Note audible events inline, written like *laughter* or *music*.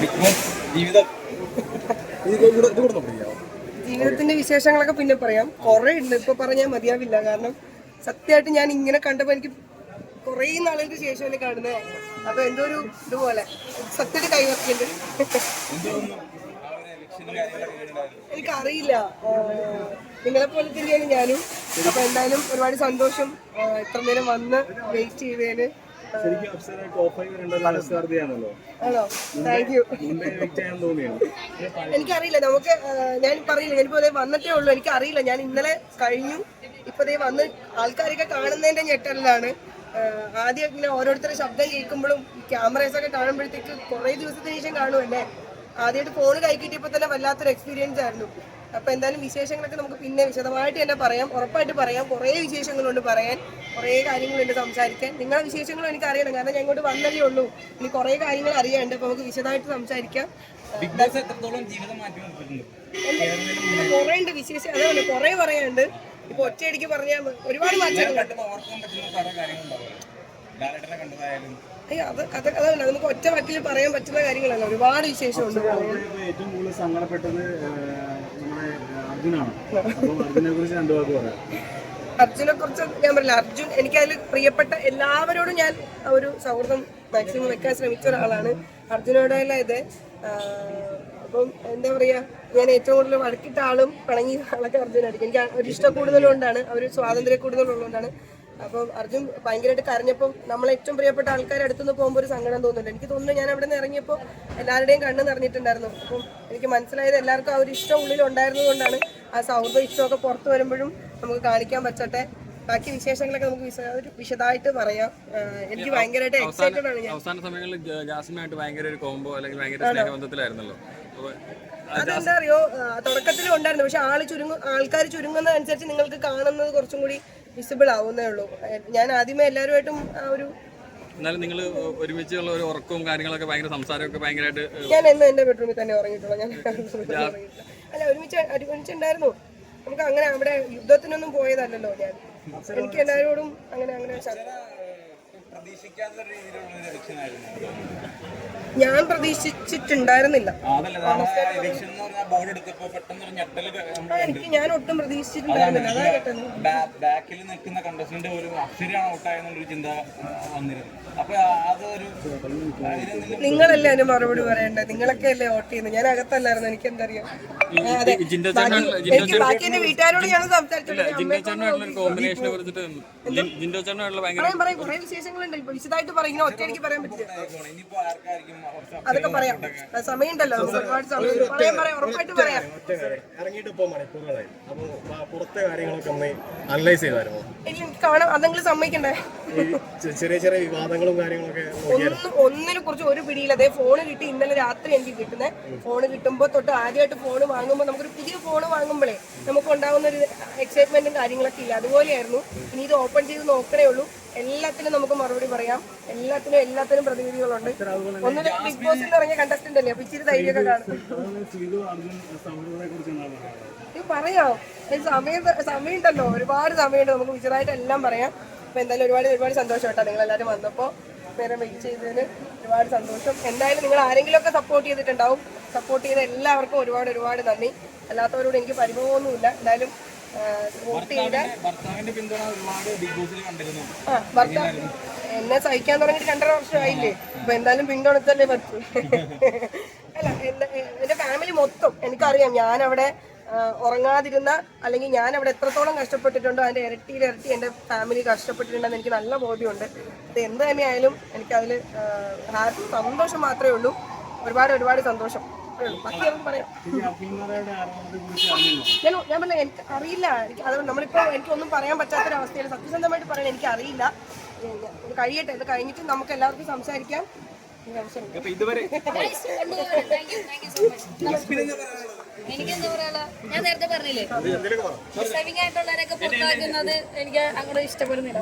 Big boss ജീവിതം ജീവിതത്തിന്റെ വിശേഷങ്ങളൊക്കെ പിന്നെ പറയാം. കുറെ ഉണ്ട്. ഇപ്പൊ പറഞ്ഞാൽ മതിയാവില്ല. കാരണം സത്യമായിട്ട് ഞാൻ ഇങ്ങനെ കണ്ടപ്പോ എനിക്ക് കുറേ നാളുകൾക്ക് ശേഷമല്ലേ കാണുന്നത് അപ്പൊ എന്തോ ഒരു ഇതുപോലെ. സത്യത്തിൽ കൈവർക്കുണ്ട് എനിക്കറിയില്ല. നിങ്ങളെ പോലെ തന്നെയാണ് ഞാനും. അപ്പൊ എന്തായാലും ഒരുപാട് സന്തോഷം. ഇത്ര നേരം വന്ന് വെയിറ്റ് ചെയ്തതിന്. ശരിക്കും അപ്സര ടോപ്പ് ഫൈവ് രണ്ടാം സ്ഥാനാർത്ഥിയാണല്ലോ ആണോ താങ്ക് യു മുമ്പേ എവിക്റ്റ് ചെയ്യാൻ തോന്നിയാണ് എനിക്കറിയില്ല നമുക്ക് ഞാൻ പറയില്ല ഞാനിപ്പോ ദേ വന്നിട്ടേ ഉള്ളൂ എനിക്കറിയില്ല ഞാൻ ഇന്നലെ കഴിഞ്ഞു ഇപ്പൊ വന്ന് ആൾക്കാരൊക്കെ കാണുന്നതിന്റെ ഞെട്ടലിലാണ്. ആദ്യം ഇങ്ങനെ ഓരോരുത്തരുടെ ശബ്ദം കേൾക്കുമ്പോഴും ക്യാമറസ് ഒക്കെ കാണുമ്പോഴത്തേക്ക് കുറേ ദിവസത്തിന് ശേഷം കാണുമല്ലേ ആദ്യമായിട്ട് ഫോൺ കൈ കിട്ടിയപ്പോൾ തന്നെ വല്ലാത്തൊരു എക്സ്പീരിയൻസ് ആയിരുന്നു. അപ്പൊ എന്തായാലും വിശേഷങ്ങളൊക്കെ നമുക്ക് പിന്നെ വിശദമായിട്ട് തന്നെ പറയാം ഉറപ്പായിട്ട് പറയാം കുറേ വിശേഷങ്ങളുണ്ട് പറയാൻ. കുറേ കാര്യങ്ങളുണ്ട് സംസാരിക്കാൻ. നിങ്ങളുടെ വിശേഷങ്ങളും എനിക്ക് അറിയണം കാരണം ഞാൻ ഇങ്ങോട്ട് വന്നല്ലേ ഉള്ളൂ. ഇനി കുറേ കാര്യങ്ങൾ അറിയാണ്ട് അപ്പൊ നമുക്ക് വിശദമായിട്ട് സംസാരിക്കാം. കുറേ ഉണ്ട് വിശേഷം. അതേപോലെ കുറേ പറയാനുണ്ട്. ഇപ്പൊ ഒറ്റയടിക്ക് പറഞ്ഞാൽ ഒരുപാട് അയ്യോ അത് നമുക്ക് ഒറ്റ വാക്കിൽ പറയാൻ പറ്റുന്ന കാര്യങ്ങളല്ല. ഒരുപാട് വിശേഷമുണ്ട്. ഏറ്റവും കൂടുതൽ സങ്കടപ്പെട്ടത് ഏഹ്, നമ്മുടെ അർജുനാണ്. അപ്പോൾ അർജുനെ കുറിച്ച് രണ്ടു വാക്ക് പറയാം. അർജുനെ കുറിച്ച് ഞാൻ പറയില്ല അർജുൻ എനിക്ക് അതിൽ പ്രിയപ്പെട്ട എല്ലാവരോടും ഞാൻ ഒരു സൗഹൃദം മാക്സിമം വെക്കാൻ ശ്രമിച്ച ഒരാളാണ്. അർജുനോടല്ല ഇത്. അപ്പം എന്താ പറയാ ഞാൻ ഏറ്റവും കൂടുതൽ വഴക്കിട്ട ആളും പിണങ്ങി ആളൊക്കെ അർജുനായിരിക്കും. എനിക്ക് ഒരു ഇഷ്ടം കൂടുതലുകൊണ്ടാണ് ഒരു സ്വാതന്ത്ര്യം കൂടുതലുള്ളതുകൊണ്ടാണ്. അപ്പം അർജുൻ ഭയങ്കരമായിട്ട് കരഞ്ഞപ്പോൾ നമ്മൾ ഏറ്റവും പ്രിയപ്പെട്ട ആൾക്കാരെ അടുത്തുനിന്ന് പോകുമ്പോൾ ഒരു സങ്കടം തോന്നുന്നുണ്ട്. എനിക്ക് തോന്നുന്നു ഞാൻ അവിടെ നിന്ന് ഇറങ്ങിയപ്പോൾ എല്ലാവരുടെയും കണ്ണ് നിറഞ്ഞിട്ടുണ്ടായിരുന്നു. അപ്പം എനിക്ക് മനസ്സിലായത് എല്ലാവർക്കും ആ ഒരു ഇഷ്ടം ഉള്ളിൽ ഉണ്ടായിരുന്നതുകൊണ്ടാണ് ആ സൗഹൃദ ഇഷ്ടമൊക്കെ പുറത്തു വരുമ്പോഴും നമുക്ക് കാണിക്കാൻ പറ്റട്ടെ. ബാക്കി വിശേഷങ്ങളൊക്കെ നമുക്ക് ഒരു വിശദമായിട്ട് പറയാം. എനിക്ക് ഭയങ്കരമായിട്ട് എക്സൈറ്റഡ് ആണ് ഞാൻ. അവസാന സമയങ്ങളിൽ ജാസ്മിനായിട്ട് ഭയങ്കര ഒരു കോംബോ അല്ലെങ്കിൽ ഭയങ്കര സ്നേഹബന്ധത്തിലായിരുന്നല്ലോ. അതെന്താ അറിയോ? തുടക്കത്തിൽ ഉണ്ടായിരുന്നു. പക്ഷെ ആൾ ചുരുങ്ങും ആൾക്കാർ ചുരുങ്ങുന്നതനുസരിച്ച് നിങ്ങൾക്ക് കാണുന്നത് കുറച്ചും കൂടി വിസിബിൾ ആവുന്നേ ഉള്ളൂ. ഞാൻ ആദ്യമേ എല്ലാവരുമായിട്ടും ആ ഒരു എന്നാലും നിങ്ങൾ ഒരുമിച്ചുള്ള ഒരു ഉറക്കവും കാര്യങ്ങളൊക്കെ ഭയങ്കര സംസാരമൊക്കെ ഭയങ്കരമായിട്ട് ഞാൻ എന്നും എന്റെ ബെഡ്റൂമിൽ തന്നെ ഉറങ്ങിയിട്ടുള്ളൂ. ഞാൻ *laughs* അല്ല ഒരുമിച്ച് ഒരുമിച്ചുണ്ടായിരുന്നു. നമുക്ക് അങ്ങനെ അവിടെ യുദ്ധത്തിനൊന്നും പോയതല്ലല്ലോ ഞാൻ. എനിക്ക് എല്ലാവരോടും അങ്ങനെ അങ്ങനെ രീതിയിലുള്ള ഒരു ഞാൻ പ്രതീക്ഷിച്ചിട്ടുണ്ടായിരുന്നില്ല എനിക്ക് ഞാൻ ഒട്ടും പ്രതീക്ഷിച്ചിട്ടുണ്ടായിരുന്നില്ല അതാ കേട്ടത് ബാക്കിൽ നിൽക്കുന്ന കണ്ടസ്റ്റന്റ് ഒരു അക്ഷരാണ് ഔട്ടായെന്നുള്ളൊരു ചിന്ത വന്നിരുന്നു അപ്പൊ അതൊരു അതിന് നിങ്ങളല്ലേ അതിന് മറുപടി പറയേണ്ടത് നിങ്ങളൊക്കെ അല്ലേ വോട്ട് ചെയ്യുന്നത് ഞാൻ അകത്തല്ലായിരുന്നു എനിക്ക് എന്തറിയാം അതെ. എനിക്ക് ബാക്കി എന്റെ വീട്ടുകാരോട് ഞാൻ സംസാരിച്ചിട്ടുണ്ട് പറയാം കുറെ വിശേഷങ്ങളുണ്ട് ഇപ്പൊ വിശദമായിട്ട് പറയും ഇങ്ങനെ ഒറ്റയടിക്ക് പറയാൻ പറ്റില്ല അതൊക്കെ പറയാം. സമയം ഉണ്ടല്ലോ നമുക്ക് ഒരുപാട് സമയം. പറയാം പറയാം. ഉറപ്പായിട്ട് പറയാം. ഇറങ്ങിയിട്ട് ഇപ്പോൾ മണിക്കൂറുകളായി അപ്പോൾ പുറത്തെ കാര്യങ്ങളൊക്കെ ഒന്ന് അനലൈസ് ചെയ്തായിരുന്നു എനിക്ക് കാണാം. അതെങ്കിലും സമ്മതിക്കണ്ടേ? ചെറിയ ചെറിയ വിവാദങ്ങളും കാര്യങ്ങളൊക്കെ ഒന്നും ഒന്നിനെ കുറിച്ച് ഒരു പിടിയില്ല. അതേ ഫോൺ കിട്ടി. ഇന്നലെ രാത്രി എനിക്ക് കിട്ടുന്നത് ഫോൺ കിട്ടുമ്പോൾ തൊട്ട് ആദ്യമായിട്ട് ഫോൺ വാങ്ങുമ്പോൾ നമുക്കൊരു പുതിയ ഫോൺ വാങ്ങുമ്പോഴേ നമുക്ക് ഉണ്ടാകുന്ന ഒരു എക്സൈറ്റ്മെന്റും കാര്യങ്ങളൊക്കെ ഇല്ല. അതുപോലെയായിരുന്നു. ഇനി ഇത് ഓപ്പൺ ചെയ്ത് നോക്കണേ ഉള്ളൂ. എല്ലാത്തിനും നമുക്ക് മറുപടി പറയാം. എല്ലാത്തിനും എല്ലാത്തിനും പ്രതിനിധികളുണ്ട് ഒന്ന് ബിഗ് ബോസിൽ ഇറങ്ങിയ കണ്ടസ്റ്റന്റ് അല്ലേ? അപ്പൊ ഇച്ചിരി ധൈര്യമൊക്കെ കാണും. പറയാം. സമയം സമയമുണ്ടല്ലോ. ഒരുപാട് സമയമുണ്ട്. നമുക്ക് വിശദമായിട്ട് എല്ലാം പറയാം. അപ്പൊ എന്തായാലും ഒരുപാട് ഒരുപാട് സന്തോഷം കേട്ടോ നിങ്ങൾ എല്ലാവരും വന്നപ്പോൾ നേരം വെയിറ്റ് ചെയ്തതിന് ഒരുപാട് സന്തോഷം. എന്തായാലും നിങ്ങൾ ആരെങ്കിലും ഒക്കെ സപ്പോർട്ട് ചെയ്തിട്ടുണ്ടാവും. സപ്പോർട്ട് ചെയ്ത എല്ലാവർക്കും ഒരുപാട് ഒരുപാട് നന്ദി. അല്ലാത്തവരോട് എനിക്ക് പരിഭവമൊന്നുമില്ല. എന്തായാലും വോട്ട് ചെയ്ത ആ ഭർത്താവ് എന്നെ സഹിക്കാൻ തുടങ്ങിയിട്ട് രണ്ടര വർഷമായില്ലേ അപ്പൊ എന്തായാലും പിന്തുണച്ചല്ലേ പറ്റൂ *laughs* അല്ല എന്റെ ഫാമിലി മൊത്തം എനിക്കറിയാം. ഞാൻ അവിടെ ഉറങ്ങാതിരുന്ന അല്ലെങ്കിൽ ഞാൻ അവിടെ എത്രത്തോളം കഷ്ടപ്പെട്ടിട്ടുണ്ടോ അതിന്റെ ഇരട്ടിയിൽ ഇരട്ടി എന്റെ ഫാമിലി കഷ്ടപ്പെട്ടിട്ടുണ്ടെന്ന് എനിക്ക് നല്ല ബോധ്യമുണ്ട്. അത് എന്ത് തന്നെയായാലും എനിക്കതിൽ ഹാപ്പി സന്തോഷം മാത്രമേ ഉള്ളൂ. ഒരുപാട് ഒരുപാട് സന്തോഷം. ഞാൻ ഞാൻ പറഞ്ഞ എനിക്ക് അറിയില്ല. എനിക്ക് അത് നമ്മളിപ്പോ എനിക്കൊന്നും പറയാൻ പറ്റാത്തൊരവസ്ഥയിൽ സത്യസന്ധമായിട്ട് പറയാൻ എനിക്ക് അറിയില്ല. കഴിയട്ടെ ഇത് കഴിഞ്ഞിട്ട് നമുക്ക് എല്ലാവർക്കും സംസാരിക്കാം. ഇതുവരെ എനിക്കെന്താ പറയാ ഞാൻ നേരത്തെ പറഞ്ഞില്ലേ? ഡിസ്റ്റർബിംഗ് ആയിട്ടുള്ളവരൊക്കെ പുറത്താക്കുന്നത് എനിക്ക് അങ്ങോട്ട് ഇഷ്ടപ്പെടുന്നില്ല.